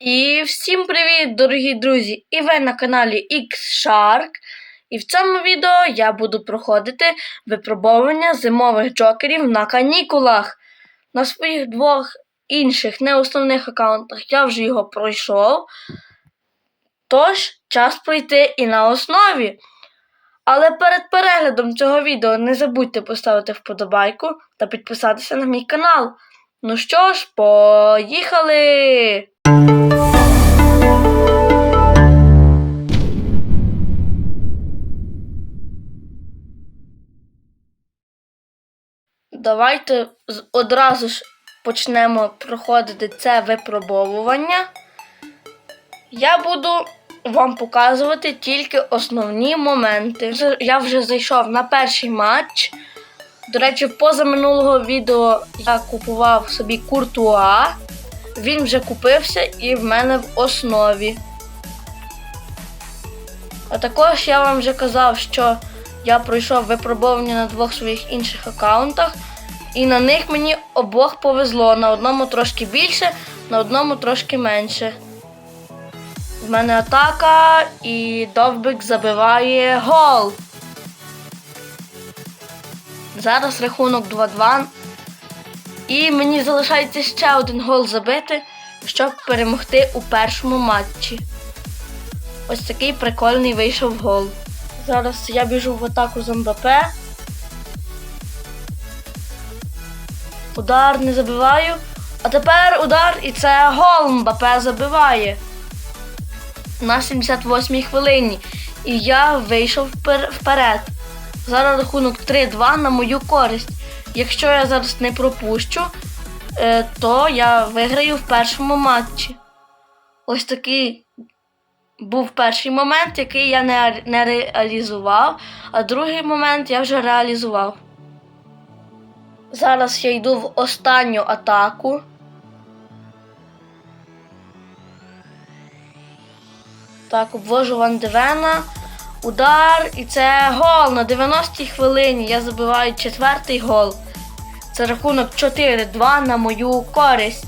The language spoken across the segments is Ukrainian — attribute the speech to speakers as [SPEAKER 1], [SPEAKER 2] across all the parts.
[SPEAKER 1] І всім привіт, дорогі друзі! І ви на каналі X-Shark. І в цьому відео я буду проходити випробовування зимових джокерів на канікулах. На своїх двох інших неосновних аккаунтах я вже його пройшов. Тож, час пройти і на основі. Але перед переглядом цього відео не забудьте поставити вподобайку та підписатися на мій канал. Ну що ж, поїхали! Давайте одразу ж почнемо проходити це випробовування. Я буду вам показувати тільки основні моменти. Я вже зайшов на перший матч. До речі, поза минулого відео я купував собі куртуа. Він вже купився і в мене в основі. А також я вам вже казав, що я пройшов випробовування на двох своїх інших аккаунтах, і на них мені обох повезло. На одному трошки більше, на одному трошки менше. В мене атака і довбик забиває гол. Зараз рахунок 2-2. І мені залишається ще один гол забити, щоб перемогти у першому матчі. Ось такий прикольний вийшов гол. Зараз я біжу в атаку з МБП. Удар не забиваю. А тепер удар і це гол Мбапе забиває. На 78-й хвилині. І я вийшов вперед. Зараз рахунок 3-2 на мою користь. Якщо я зараз не пропущу, е, то я виграю в першому матчі. Ось такий був перший момент, який я не, реалізував, а другий момент я вже реалізував. Зараз я йду в останню атаку. Так, обвожу Ван Девена. Удар, і це гол на 90-й хвилині. Я забиваю четвертий гол. Це рахунок 4-2 на мою користь.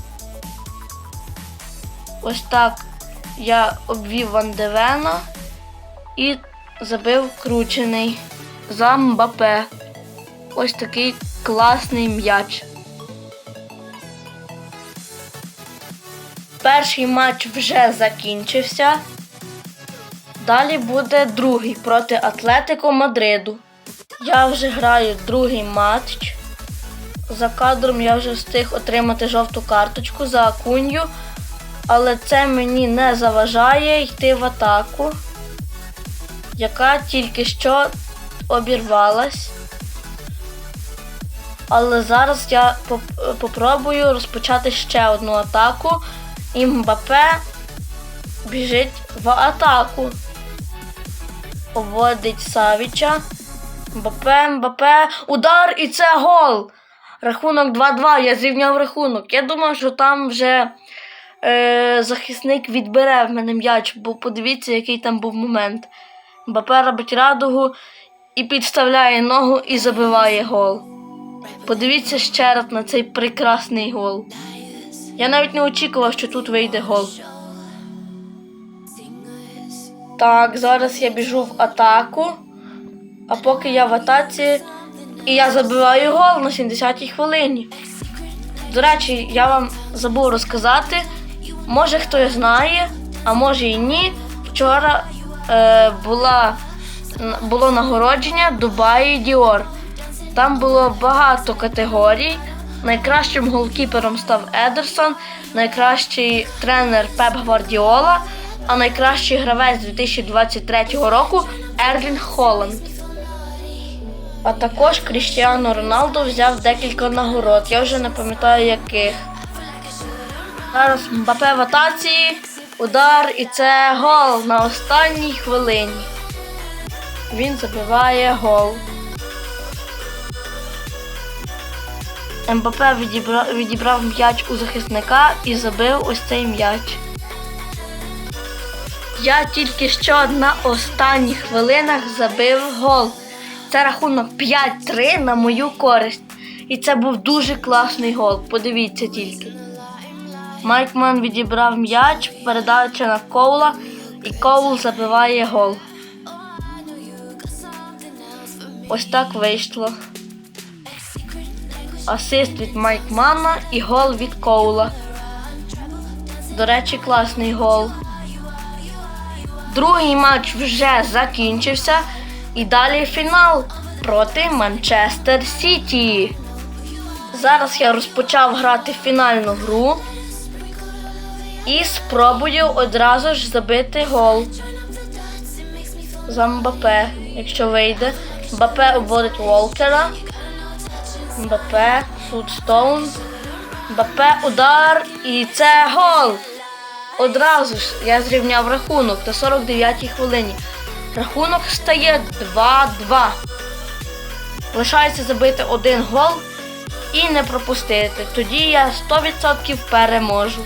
[SPEAKER 1] Ось так я обвів Ван Девена і забив кручений за Мбапе. Ось такий класний м'яч. Перший матч вже закінчився. Далі буде другий проти Атлетико Мадриду. Я вже граю другий матч. За кадром я вже встиг отримати жовту карточку за Акунью, але це мені не заважає йти в атаку, яка тільки що обірвалась. Але зараз я поп- попробую розпочати ще одну атаку. І Мбапе біжить в атаку. Поводить Савіча. Мбапе, Мбапе. Удар і це гол. Рахунок 2-2. Я зрівняв рахунок. Я думав, що там вже е, захисник відбере в мене м'яч, бо подивіться, який там був момент. Мбапе робить радугу і підставляє ногу і забиває гол. Подивіться ще раз на цей прекрасний гол. Я навіть не очікував, що тут вийде гол. Так, зараз я біжу в атаку. А поки я в атаці, і я забиваю гол на 70-й хвилині. До речі, я вам забув розказати. Може хтось знає, а може і ні. Вчора е, була, було нагородження Дубаї Діор. Там було багато категорій. Найкращим голкіпером став Едерсон, найкращий тренер Пеп Гвардіола, а найкращий гравець 2023 року Ерлінг Холланд. А також Кріштіану Роналду взяв декілька нагород. Я вже не пам'ятаю яких. Зараз Мбапе в атаці, удар і це гол на останній хвилині. Він забиває гол. МБП відібрав, відібрав м'яч у захисника і забив ось цей м'яч. Я тільки що на останніх хвилинах забив гол. Це рахунок 5-3 на мою користь. І це був дуже класний гол. Подивіться тільки. Майкман відібрав м'яч, передача на Коула, і Коул забиває гол. Ось так вийшло. Асист від Майкмана і гол від Коула. До речі, класний гол. Другий матч вже закінчився. І далі фінал проти Манчестер Сіті. Зараз я розпочав грати фінальну гру і спробую одразу ж забити гол за Мбапе, якщо вийде. Мбапе обводить Волкера. Мбапе, тут Стоун. Мбапе, удар. І це гол. Одразу ж я зрівняв рахунок на 49-й хвилині. Рахунок стає 2-2. Лишається забити один гол і не пропустити. Тоді я 100% переможу.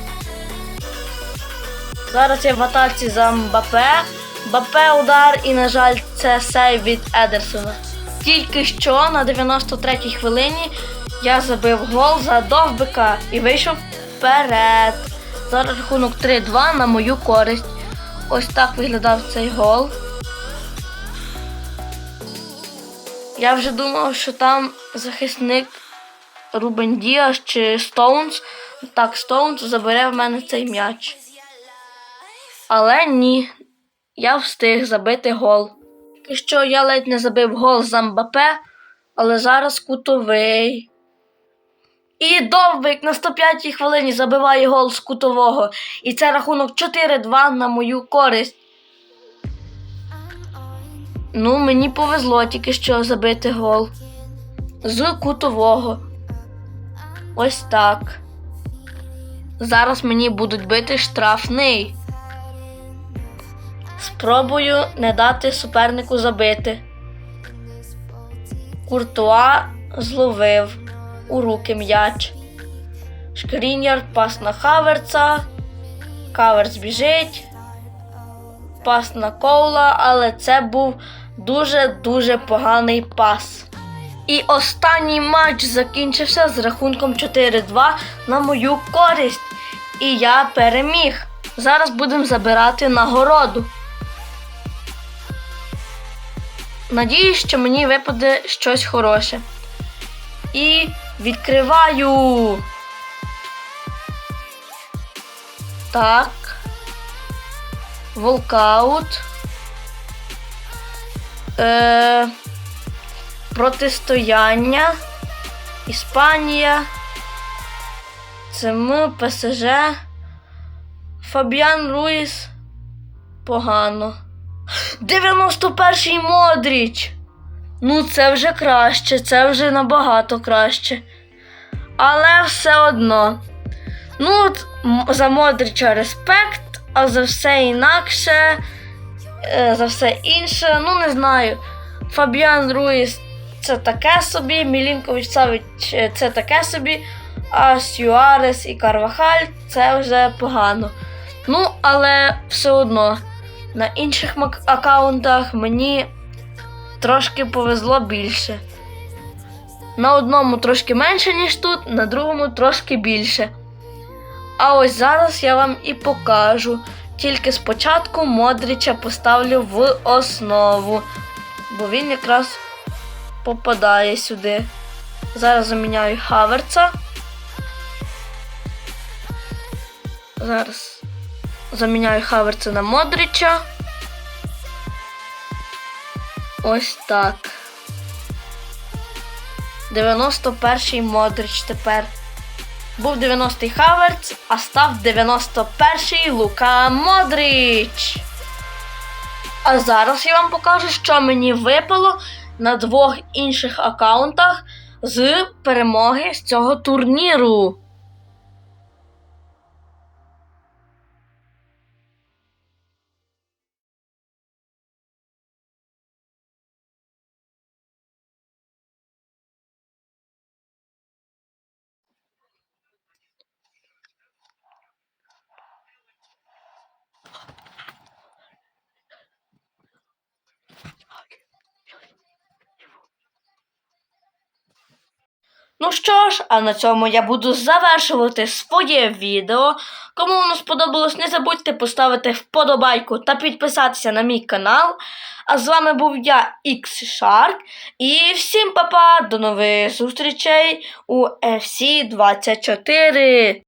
[SPEAKER 1] Зараз я в атаці за Мбапе. Мбапе удар і, на жаль, це сейв від Едерсона. Тільки що на 93-й хвилині я забив гол за довбика і вийшов вперед. Зараз рахунок 3-2 на мою користь. Ось так виглядав цей гол. Я вже думав, що там захисник Рубен Діаш чи Стоунс. Так, Стоунс забере в мене цей м'яч. Але ні, я встиг забити гол. Тільки що я ледь не забив гол за Мбапе, але зараз кутовий. І Довбик на 105-й хвилині забиває гол з кутового. І це рахунок 4-2 на мою користь. Ну, мені повезло тільки що забити гол. З кутового. Ось так. Зараз мені будуть бити штрафний. Спробую не дати супернику забити. Куртуа зловив у руки м'яч. Шкріньяр пас на Хаверца. Каверц біжить. Пас на Коула, але це був дуже-дуже поганий пас. І останній матч закінчився з рахунком 4-2 на мою користь. І я переміг. Зараз будемо забирати нагороду. Надіюсь, що мені випаде щось хороше. І відкриваю. Так. Волкаут. Е, протистояння. Іспанія. Це ми ПСЖ. Фабіан Руїс. Погано. 91-й Модріч. Ну, це вже краще, це вже набагато краще. Але все одно. Ну, за Модріча респект, а за все інакше, е, за все інше, ну не знаю. Фабіан Руїс це таке собі, Мілінкович Савич е, це таке собі, а Сюарес і Карвахаль це вже погано. Ну, але все одно. На інших аккаунтах мені трошки повезло більше. На одному трошки менше, ніж тут, на другому трошки більше. А ось зараз я вам і покажу. Тільки спочатку Модріча поставлю в основу, бо він якраз попадає сюди. Зараз заміняю Хаверца. Зараз заміняю Хаверца на Модріча. Ось так. 91-й Модрич тепер. Був 90-й Хаверц, а став 91-й Лука Модріч. А зараз я вам покажу, що мені випало на двох інших аккаунтах з перемоги з цього турніру. Ну що ж, а на цьому я буду завершувати своє відео. Кому воно сподобалось, не забудьте поставити вподобайку та підписатися на мій канал. А з вами був я, X-Shark. І всім па-па, до нових зустрічей у FC24.